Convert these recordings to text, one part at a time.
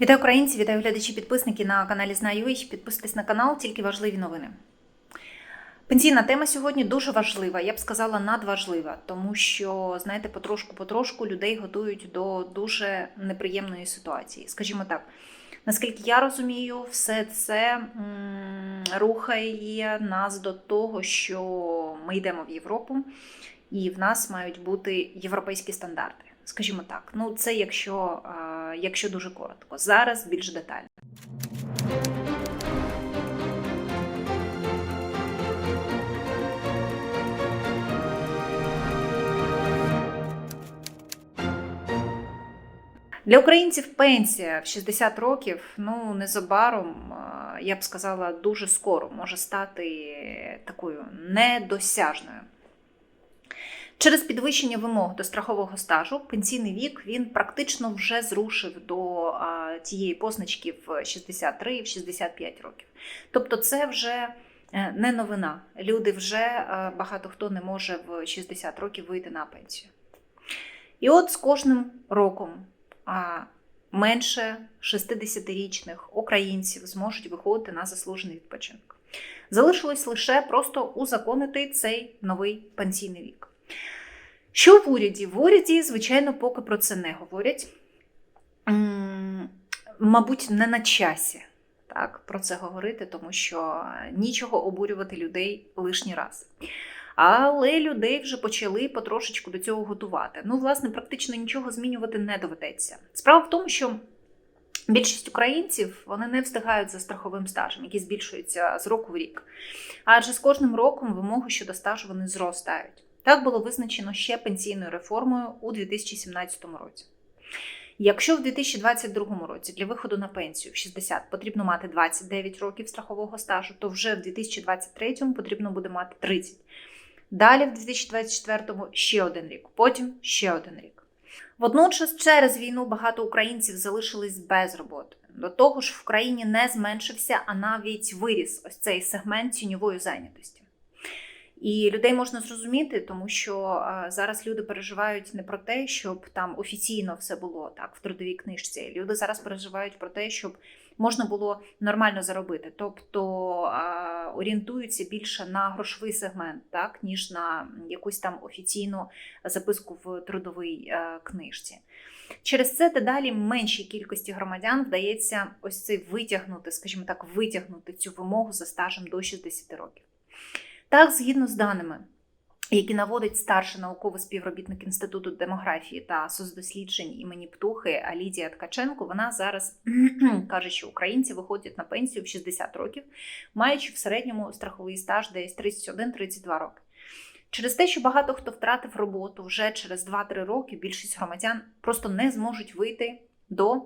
Вітаю українці, вітаю глядачі, підписники на каналі Знаю.ua. Підписуйтесь на канал, тільки важливі новини. Пенсійна тема сьогодні дуже важлива, я б сказала, надважлива, тому що, знаєте, потрошку-потрошку людей готують до дуже неприємної ситуації. Скажімо так, наскільки я розумію, все це рухає нас до того, що ми йдемо в Європу, і в нас мають бути європейські стандарти. Скажімо так, ну це якщо, якщо дуже коротко. Зараз більш детально. Для українців пенсія в 60 років, ну незабаром, е, я б сказала, дуже скоро може стати такою недосяжною. Через підвищення вимог до страхового стажу пенсійний вік він практично вже зрушив до тієї позначки в 63 в 65 років. Тобто, це вже е, не новина. Люди вже е, багато хто не може в 60 років вийти на пенсію. І от з кожним роком менше 60-річних українців зможуть виходити на заслужений відпочинок. Залишилось лише просто узаконити цей новий пенсійний вік. Що в уряді? В уряді, звичайно, поки про це не говорять. Мабуть, не на часі так, про це говорити, тому що нічого обурювати людей лишній раз. Але людей вже почали потрошечку до цього готувати. Ну, власне, практично нічого змінювати не доведеться. Справа в тому, що більшість українців вони не встигають за страховим стажем, який збільшується з року в рік. Адже з кожним роком вимоги щодо стажу вони зростають. Так було визначено ще пенсійною реформою у 2017 році. Якщо в 2022 році для виходу на пенсію в 60 потрібно мати 29 років страхового стажу, то вже в 2023 потрібно буде мати 30. Далі в 2024 ще один рік, потім ще один рік. Водночас, через війну багато українців залишились без роботи. До того ж, в країні не зменшився, а навіть виріс ось цей сегмент тіньової зайнятості. І людей можна зрозуміти, тому що е, зараз люди переживають не про те, щоб там офіційно все було так в трудовій книжці. Люди зараз переживають про те, щоб можна було нормально заробити, тобто е, орієнтуються більше на грошовий сегмент, так ніж на якусь там офіційну записку в трудовій е, книжці. Через це дедалі меншій кількості громадян вдається ось цей витягнути, скажімо так, витягнути цю вимогу за стажем до 60 років. Так, згідно з даними, які наводить старший науковий співробітник Інституту демографії та соцдосліджень імені Птухи Лідія Ткаченко, вона зараз каже, що українці виходять на пенсію в 60 років, маючи в середньому страховий стаж десь 31-32 роки. Через те, що багато хто втратив роботу вже через 2-3 роки, більшість громадян просто не зможуть вийти до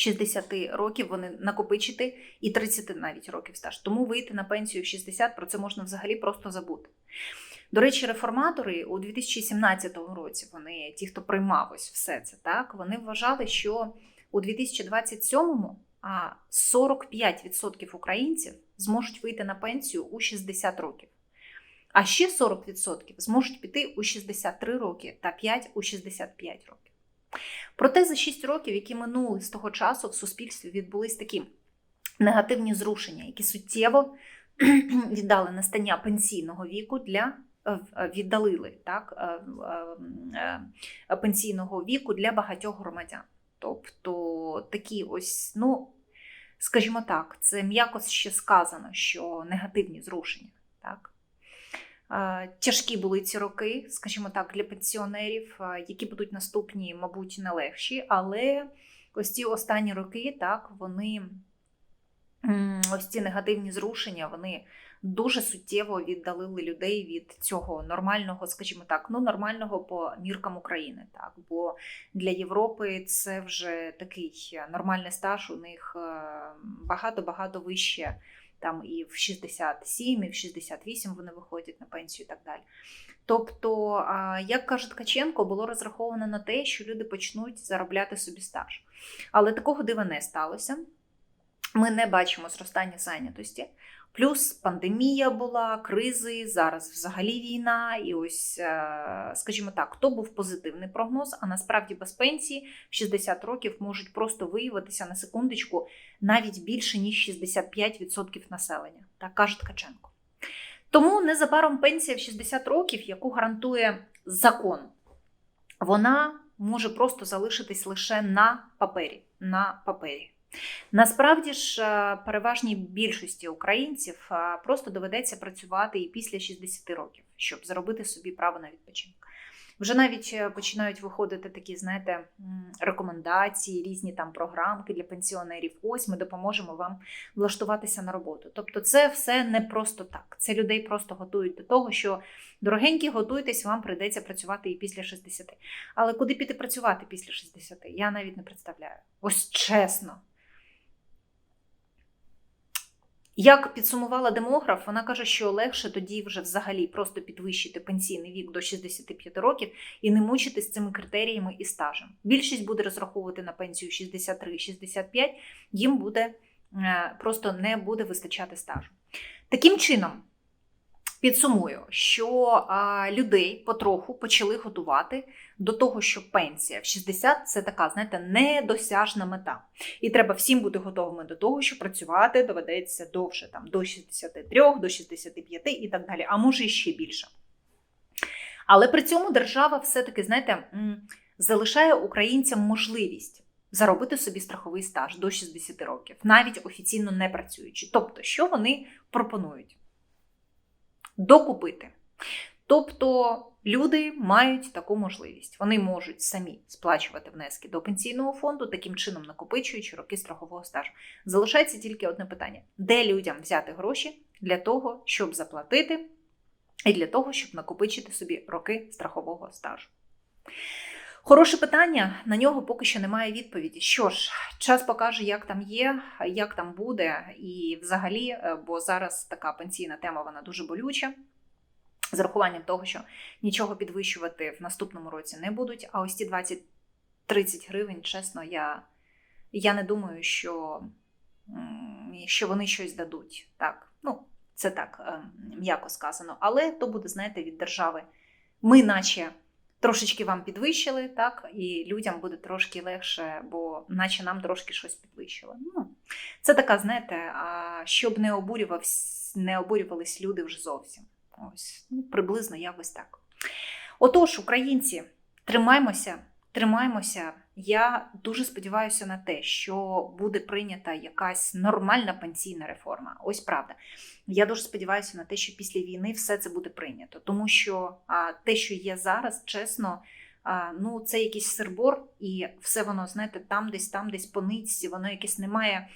60 років вони накопичити і 30 навіть років стаж. Тому вийти на пенсію в 60 про це можна взагалі просто забути. До речі, реформатори у 2017 році, вони, ті, хто приймав ось все це, так, вони вважали, що у 2027-му 45% українців зможуть вийти на пенсію у 60 років. А ще 40% зможуть піти у 63 роки та 5 у 65 років. Проте за 6 років, які минули з того часу, в суспільстві відбулись такі негативні зрушення, які суттєво віддали настання пенсійного віку для віддалили так, пенсійного віку для багатьох громадян. Тобто такі ось, ну, скажімо так, це м'яко ще сказано, що негативні зрушення. Так? Тяжкі були ці роки, скажімо так, для пенсіонерів, які будуть наступні, мабуть, не легші, але ось ці останні роки, так, вони ось ці негативні зрушення, вони дуже суттєво віддалили людей від цього нормального, скажімо так, ну нормального по міркам України. Так, бо для Європи це вже такий нормальний стаж. У них багато багато вище. Там і в 67, і в 68 вони виходять на пенсію і так далі. Тобто, як каже Ткаченко, було розраховано на те, що люди почнуть заробляти собі стаж. Але такого дива не сталося. Ми не бачимо зростання зайнятості. Плюс пандемія була, кризи, зараз взагалі війна. І ось, е, скажімо так, то був позитивний прогноз, а насправді без пенсії в 60 років можуть просто виявитися на секундочку навіть більше, ніж 65% населення, так каже Ткаченко. Тому незабаром пенсія в 60 років, яку гарантує закон, вона може просто залишитись лише на папері. На папері. Насправді ж, е, переважній більшості українців е, просто доведеться працювати і після 60 років, щоб заробити собі право на відпочинок. Вже навіть е, починають виходити такі, знаєте, рекомендації, різні там програмки для пенсіонерів. Ось ми допоможемо вам влаштуватися на роботу. Тобто, це все не просто так. Це людей просто готують до того, що дорогенькі, готуйтесь, вам прийдеться працювати і після 60. Але куди піти працювати після 60? Я навіть не представляю. Ось чесно. Як підсумувала демограф, вона каже, що легше тоді вже взагалі просто підвищити пенсійний вік до 65 років і не мучитись цими критеріями і стажем. Більшість буде розраховувати на пенсію 63-65, їм буде е, просто не буде вистачати стажу. Таким чином, підсумую, що а, людей потроху почали готувати до того, що пенсія в 60 це така, знаєте, недосяжна мета. І треба всім бути готовими до того, що працювати доведеться довше, там до 63, до 65 і так далі, а може і ще більше. Але при цьому держава все-таки, знаєте, залишає українцям можливість заробити собі страховий стаж до 60 років, навіть офіційно не працюючи. Тобто, що вони пропонують? Докупити. Тобто люди мають таку можливість. Вони можуть самі сплачувати внески до пенсійного фонду, таким чином накопичуючи роки страхового стажу. Залишається тільки одне питання: де людям взяти гроші для того, щоб заплатити, і для того, щоб накопичити собі роки страхового стажу? Хороше питання, на нього поки що немає відповіді. Що ж, час покаже, як там є, як там буде, і взагалі, е, бо зараз така пенсійна тема вона дуже болюча. З урахуванням того, що нічого підвищувати в наступному році не будуть. А ось ті 20-30 гривень, чесно, я, я не думаю, що, що вони щось дадуть. Так, ну, це так е, м'яко сказано. Але то буде, знаєте, від держави. Ми, наче трошечки вам підвищили, так, і людям буде трошки легше, бо наче нам трошки щось підвищили. Ну, це така, знаєте, щоб не обурювався, не обурювались люди вже зовсім. Ось, ну, приблизно якось так. Отож, українці, тримаймося, тримаймося. Я дуже сподіваюся на те, що буде прийнята якась нормальна пенсійна реформа. Ось правда. Я дуже сподіваюся на те, що після війни все це буде прийнято, тому що а, те, що є зараз, чесно. А, ну, це якийсь сербор, і все воно, знаєте, там десь, там десь по нитці, воно якесь немає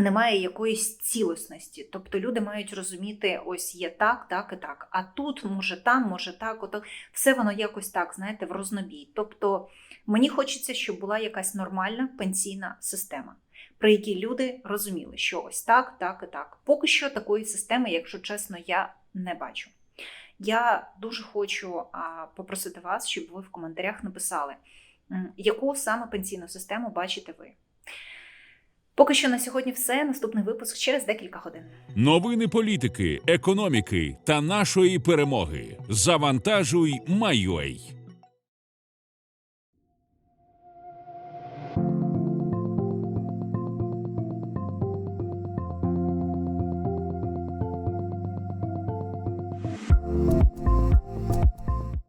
немає якоїсь цілісності. Тобто люди мають розуміти, ось є так, так і так. А тут, може, там, може так, отак. Все воно якось так, знаєте, в рознобій. Тобто мені хочеться, щоб була якась нормальна пенсійна система, при якій люди розуміли, що ось так, так і так. Поки що такої системи, якщо чесно, я не бачу. Я дуже хочу попросити вас, щоб ви в коментарях написали, яку саме пенсійну систему бачите ви. Поки що на сьогодні все. Наступний випуск через декілька годин. Новини політики, економіки та нашої перемоги. Завантажуй, Майой.